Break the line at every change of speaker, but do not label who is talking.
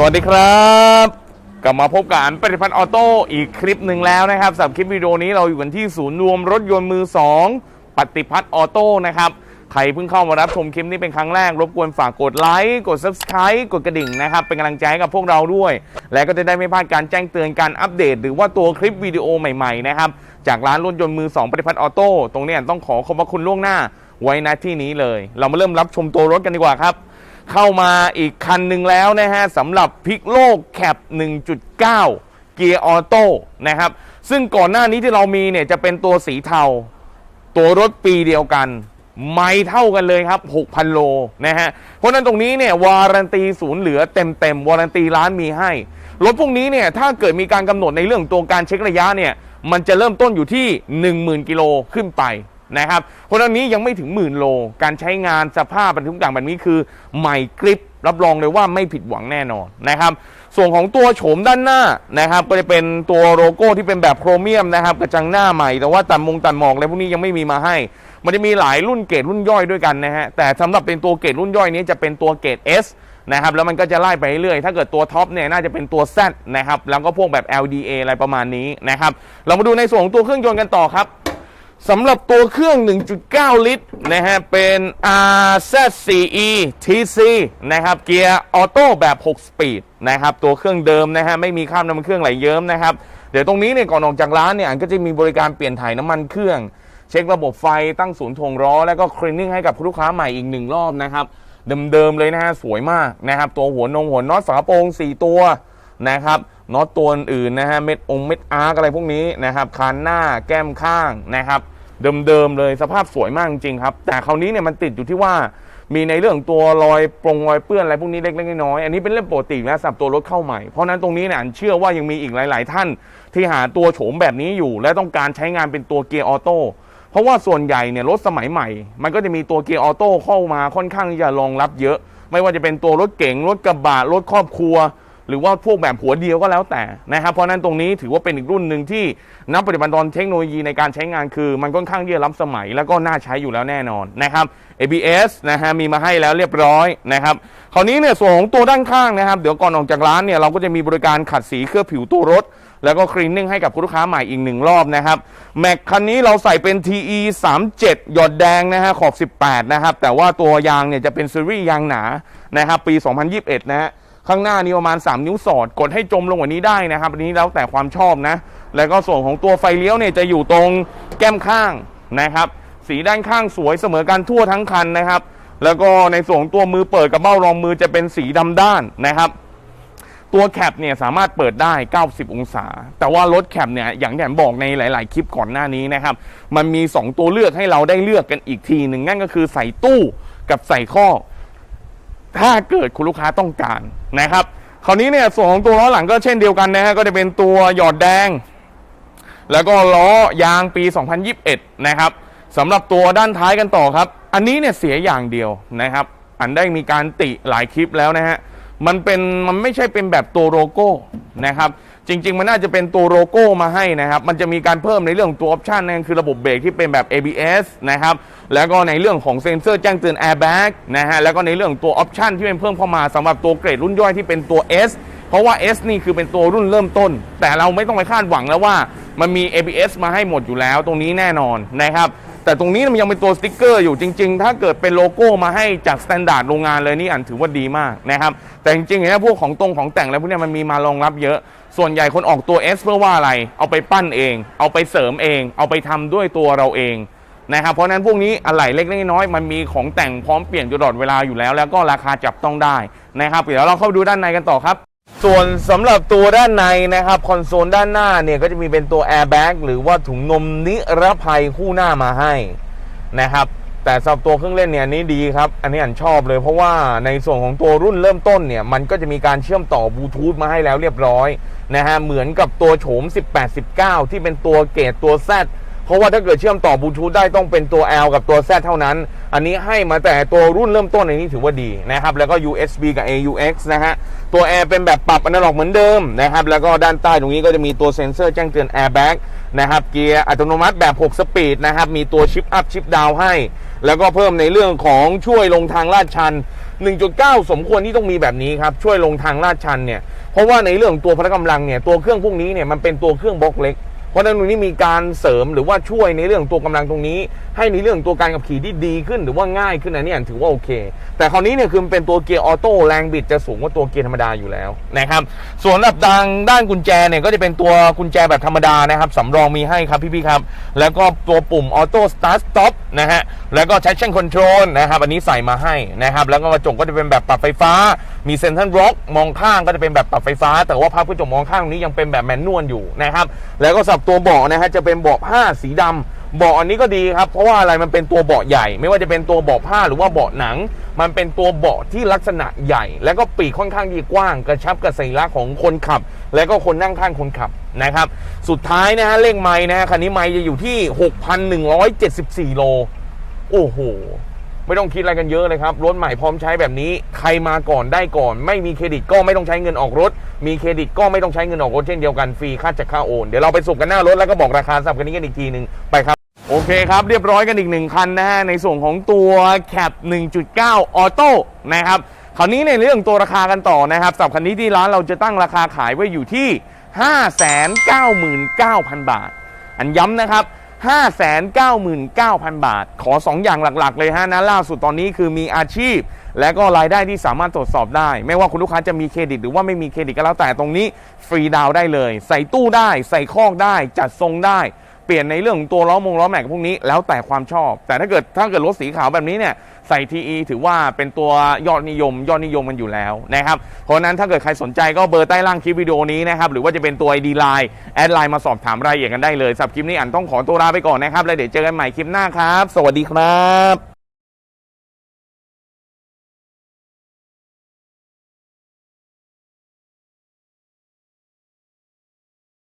สวัสดีครับกลับมาพบกับอันปฏิพัฒน์ออโต้อีกคลิปหนึ่งแล้วนะครับสำหรับคลิปวิดีโอนี้เราอยู่กันที่ศูนย์รวมรถยนต์มือ 2 ปฏิพัฒน์ออโต้นะครับใครเพิ่งเข้ามารับชมคลิปนี้เป็นครั้งแรก รบกวนฝากกดไลค์กด Subscribe กดกระดิ่งนะครับ เป็นกำลังใจให้กับพวกเราด้วย และก็จะได้ไม่พลาดการแจ้งเตือนการอัปเดต หรือว่าตัวคลิปวิดีโอใหม่ๆนะครับจากร้านรถยนต์มือ 2 ปฏิพัฒน์ออโต้ตรงนี้ต้องขอขอบพระคุณล่วงหน้าไว้ณที่นี้เลย เรามาเริ่มรับชมตัวรถกันดีกว่าครับ เข้ามาอีกคันหนึ่งแล้วนะฮะสำหรับพิกโลกแคป 1.9 เกียร์ออโต้นะครับ ซึ่งก่อนหน้านี้ที่เรามีเนี่ยจะเป็นตัวสีเทา ตัวรถปีเดียวกัน ไม่เท่ากันเลยครับ 6,000 โลนะฮะ เพราะนั้นตรงนี้เนี่ยวารันตีศูนย์เหลือเต็มเต็มๆวารันตีร้านมีให้ รถพวกนี้เนี่ยถ้าเกิดมีการกำหนดในเรื่องตัวการเช็คระยะเนี่ยมันจะเริ่มต้นอยู่ที่ 10,000 กิโลขึ้นไป นะครับเพราะฉะนั้นนี้ยังไม่ถึงหมื่นโล การใช้งานสภาพบรรทุกอย่างแบบนี้คือใหม่กริปรับรองเลยว่าไม่ผิดหวังแน่นอนนะครับ ส่วนของตัวโฉมด้านหน้านะครับ ก็จะเป็นตัวโลโก้ที่เป็นแบบโครเมียมนะครับกระจังหน้าใหม่แต่ว่าตัดมงตัดหมอกอะไรพวกนี้ยังไม่มีมาให้ มันจะมีหลายรุ่นเกรดรุ่นย่อยด้วยกันนะฮะแต่สำหรับเป็นตัวเกรดรุ่นย่อยนี้จะเป็นตัวเกรด S นะครับแล้วมันก็จะไล่ไปเรื่อยถ้าเกิดตัวท็อปเนี่ยน่าจะเป็นตัว Z นะครับแล้วก็พวกแบบ LDA อะไรประมาณนี้นะครับเรามาดูในส่วนของตัวเครื่องยนต์กันต่อครับ สำหรับตัวเครื่อง 1.9 ลิตรนะฮะ เป็น RZ4E TC นะครับ เกียร์ออโต้แบบ 6 สปีดนะครับ ตัวเครื่องเดิมนะฮะ ไม่มีข้ามน้ำมันเครื่องไหลเยิ้มนะครับ เดี๋ยวตรงนี้เนี่ย ก่อนออกจากร้านเนี่ย อันก็จะมีบริการเปลี่ยนถ่ายน้ำมันเครื่อง เช็คระบบไฟ ตั้งศูนย์ถ่วงล้อ แล้วก็คลีนนิ่งให้กับลูกค้าใหม่อีกหนึ่งรอบนะครับ เดิมๆเลยนะฮะ สวยมากนะครับ ตัวหัวนงหัวน็อตฝาโปร่ง4 ตัวนะครับ น็อตตัวอื่นนะฮะเม็ดองเม็ดอาร์กอะไรพวกนี้นะครับคานหน้าแก้มข้างนะครับ เดิมๆเลยสภาพสวยมากจริงครับ แต่คราวนี้เนี่ยมันติดอยู่ที่ว่ามีในเรื่องตัวรอยปรงรอยเปื้อนอะไรพวกนี้เล็กๆน้อยๆอันนี้เป็นเรื่องปกติแล้วสำหรับตัวรถเข้าใหม่ เพราะฉะนั้นตรงนี้เนี่ยอันเชื่อว่ายังมีอีกหลาย ๆ ท่านที่หาตัวโฉมแบบนี้อยู่ และต้องการใช้งานเป็นตัวเกียร์ออโต้เพราะว่าส่วนใหญ่เนี่ยรถสมัยใหม่ มันก็จะมีตัวเกียร์ออโต้เข้ามาค่อนข้างที่จะรองรับเยอะ ไม่ว่าจะเป็นตัวรถเก๋งรถกระบะรถครอบครัว หรือว่าพวกแบบหัวเดียวก็แล้วแต่นะครับ เพราะนั้นตรงนี้ถือว่าเป็นอีกรุ่นหนึ่งที่นับปฏิบัติตอนเทคโนโลยีในการใช้งานคือ มันค่อนข้างที่จะล้ำสมัยแล้วก็น่าใช้อยู่แล้วแน่นอนนะครับ ABS นะฮะมีมาให้แล้วเรียบร้อยนะครับคราวนี้เนี่ยส่วนของตัวด้านข้างนะครับเดี๋ยวก่อนออกจากร้านเนี่ยเราก็จะมีบริการขัดสีเคลือบผิวตัวรถ แล้วก็คลีนนิ่งให้กับคุณลูกค้าใหม่อีกหนึ่งรอบนะครับแม็กคันนี้เราใส่เป็น TE 37หยอดแดงนะฮะขอบ 18 นะครับ แต่ว่าตัวยางเนี่ยจะเป็นซีรีส์ยางหนานะครับปี 2021 นะฮะ ข้างหน้านี่ประมาณ 3 นิ้วสอดกดให้จมลงกว่านี้ได้นะครับอันนี้แล้วแต่ความชอบนะ แล้วก็ส่วนของตัวไฟเลี้ยวเนี่ยจะอยู่ตรงแก้มข้างนะครับ สีด้านข้างสวยเสมอกันทั่วทั้งคันนะครับ แล้วก็ในส่วนตัวมือเปิดกับเบ้ารองมือจะเป็นสีดำด้านนะครับตัวแคปเนี่ยสามารถเปิดได้ 90 องศา แต่ว่ารถแคปเนี่ยอย่างที่ผมบอกในหลาย ๆ คลิปก่อนหน้านี้นะครับ มันมี 2 ตัวเลือกให้เราได้เลือกกันอีกทีหนึ่งนั่นก็คือใส่ตู้กับใส่ข้อ ถ้าเกิดคุณลูกค้าต้องการนะครับ คราวนี้เนี่ยส่วนของตัวล้อหลังก็เช่นเดียวกันนะฮะก็จะเป็นตัวหยอดแดง แล้วก็ล้อยางปี 2021 นะครับสำหรับตัวด้านท้ายกันต่อครับ อันนี้เนี่ยเสียอย่างเดียวนะครับ อันได้มีการติหลายคลิปแล้วนะฮะมันเป็นมันไม่ใช่เป็นแบบตัวโลโก้นะครับ จริง ๆ มันน่าจะเป็นตัวโลโก้มาให้นะครับ มันจะมีการเพิ่มในเรื่องของตัวออปชันนั่นคือระบบเบรกที่เป็นแบบ ABS นะครับ แล้วก็ในเรื่องของเซ็นเซอร์แจ้งเตือน airbag นะฮะ แล้วก็ในเรื่องของตัวออปชันที่เป็นเพิ่มเข้ามาสำหรับตัวเกรดรุ่นย่อยที่เป็นตัว S เพราะว่า S นี่คือเป็นตัวรุ่นเริ่มต้น แต่เราไม่ต้องไปคาดหวังแล้วว่า มันมี ABS มาให้หมดอยู่แล้วตรงนี้แน่นอนนะครับ แต่ตรงนี้มันยังเป็นตัวสติ๊กเกอร์อยู่จริง ๆ ถ้าเกิดเป็นโลโก้มาให้จากสแตนดาร์ดโรงงานเลยนี่อันถือว่าดีมากนะครับ แต่จริงๆเนี่ยพวกของตรงของแต่งแล้วพวกนี้มันมีมารองรับเยอะ ส่วนใหญ่คนออกตัว S เพื่อว่าอะไร เอาไปปั้นเอง เอาไปเสริมเอง เอาไปทำด้วยตัวเราเองนะครับ เพราะฉะนั้นพวกนี้อะไหล่เล็กๆน้อยๆมันมีของแต่งพร้อมเปลี่ยนตลอดเวลาอยู่แล้ว แล้วก็ราคาจับต้องได้นะครับ เดี๋ยวเราเข้าไปดูด้านในกันต่อครับ ส่วนสำหรับตัวด้านในนะครับคอนโซลด้านหน้าเนี่ยก็จะมีเป็นตัว airbag หรือว่าถุงนมนิรภัยคู่หน้ามาให้นะครับ แต่สำหรับตัวเครื่องเล่นเนี่ยนนี้ดีครับ อันนี้อันชอบเลยเพราะว่าในส่วนของตัวรุ่นเริ่มต้นเนี่ย มันก็จะมีการเชื่อมต่อบลูทูธมาให้แล้วเรียบร้อยนะฮะเหมือนกับตัวโฉม 18-19 ที่เป็นตัวเกรดตัว Z เพราะว่าถ้าเกิดเชื่อมต่อบลูทูธได้ต้องเป็นตัว L กับตัว Z เท่านั้น อันนี้ให้มาแต่ตัวรุ่นเริ่มต้นในนี้ถือว่าดีนะครับ แล้วก็ USB กับ AUX นะฮะ ตัว Air เป็นแบบปรับอนาล็อกเหมือนเดิมนะครับ แล้วก็ด้านใต้ตรงนี้ก็จะมีตัวเซ็นเซอร์แจ้งเตือน Airbag นะครับ เกียร์อัตโนมัติแบบ 6 สปีดนะครับ มีตัวชิปอัพชิปดาวให้ แล้วก็เพิ่มในเรื่องของช่วยลงทางลาดชัน 1.9 สมควรที่ต้องมีแบบนี้ครับ ช่วยลงทางลาดชันเนี่ย เพราะว่าในเรื่องตัวพละกำลังเนี่ย ตัวเครื่องพวกนี้เนี่ยมันเป็นตัวเครื่องบล็อกเล็ก เพราะฉะนั้นตรงนี้มีการเสริมหรือว่าช่วยในเรื่องตัวกำลังตรงนี้ ให้ในเรื่องตัวการขับขี่ที่ดีขึ้นหรือว่าง่ายขึ้นอันนี้ถือว่าโอเค แต่คราวนี้เนี่ยคือเป็นตัวเกียร์ออโต้แรงบิดจะสูงกว่าตัวเกียร์ธรรมดาอยู่แล้วนะครับส่วนสำหรับทางด้านกุญแจเนี่ยก็จะเป็นตัวกุญแจแบบธรรมดานะครับสำรองมีให้ครับพี่ๆครับ แล้วก็ตัวปุ่มออโต้สตาร์ทสต็อปนะฮะแล้วก็ traction control นะครับอันนี้ใส่มาให้นะครับแล้วก็กระจกก็จะเป็นแบบปรับไฟฟ้า มีเซนทรัลบล็อกมองข้างก็จะเป็นแบบปรับไฟฟ้า แต่ว่าพับกระจกมองข้างนี้ยังเป็นแบบแมนนวลอยู่นะครับแล้วก็สำหรับตัวเบาะนะฮะจะเป็นเบาะผ้าสีดำเบาะอันนี้ก็ดีครับ เพราะว่าอะไรมันเป็นตัวเบาะใหญ่ ไม่ว่าจะเป็นตัวเบาะผ้าหรือว่าเบาะหนัง มันเป็นตัวเบาะที่ลักษณะใหญ่ แล้วก็ปีกค่อนข้างที่กว้าง กระชับกับสัญลักษณ์ของคนขับ และก็คนนั่งข้างคนขับนะครับ สุดท้ายนะฮะเลขไม้นะฮะคันนี้ไม้จะอยู่ที่ 6,174 โล โอ้โห ไม่ต้องคิดอะไรกันเยอะเลยครับ รถใหม่พร้อมใช้แบบนี้ ใครมาก่อนได้ก่อน ไม่มีเครดิตก็ไม่ต้องใช้เงินออกรถ มีเครดิตก็ไม่ต้องใช้เงินออกรถเช่นเดียวกันฟรีค่าจัดค่าโอน เดี๋ยวเราไปสุ่มกันหน้ารถแล้วก็บอกราคาสับคันนี้กันอีกทีหนึ่งไปครับโอเคครับ เรียบร้อยกันอีกหนึ่งคันนะฮะในส่วนของตัวแคป1.9 ออโต้นะครับคราวนี้ในเรื่องตัวราคากันต่อนะครับสำหรับคันนี้ที่ร้านเราจะตั้งราคาขายไว้อยู่ที่ 599,000 บาท อันย้ำนะครับ 599,000 บาท ขอ 2 อย่างหลัก ๆ เลยฮะนะล่าสุดตอนนี้คือมีอาชีพ และก็รายได้ที่สามารถตรวจสอบได้ ไม่ว่าคุณลูกค้าจะมีเครดิตหรือว่าไม่มีเครดิตก็แล้วแต่ตรงนี้ ฟรีดาวได้เลย ใส่ตู้ได้ ใส่คอกได้ จัดทรงได้ เปลี่ยนในเรื่องของตัวล้อมงล้อแม็กพวกนี้แล้วแต่ความชอบ แต่ถ้าเกิดถ้าเกิดรถสีขาวแบบนี้เนี่ยใส่ TE ถือว่าเป็นตัวยอดนิยม ยอดนิยมมันอยู่แล้วนะครับเพราะนั้นถ้าเกิดใครสนใจก็เบอร์ใต้ล่างคลิปวิดีโอนี้นะครับหรือว่าจะเป็นตัว ID Line แอดไลน์มาสอบถามรายละเอียดกันได้เลยสับคลิปนี้อันต้องขอตัวลาไปก่อนนะครับแล้วเดี๋ยวเจอกันใหม่คลิปหน้าครับ สวัสดีครับ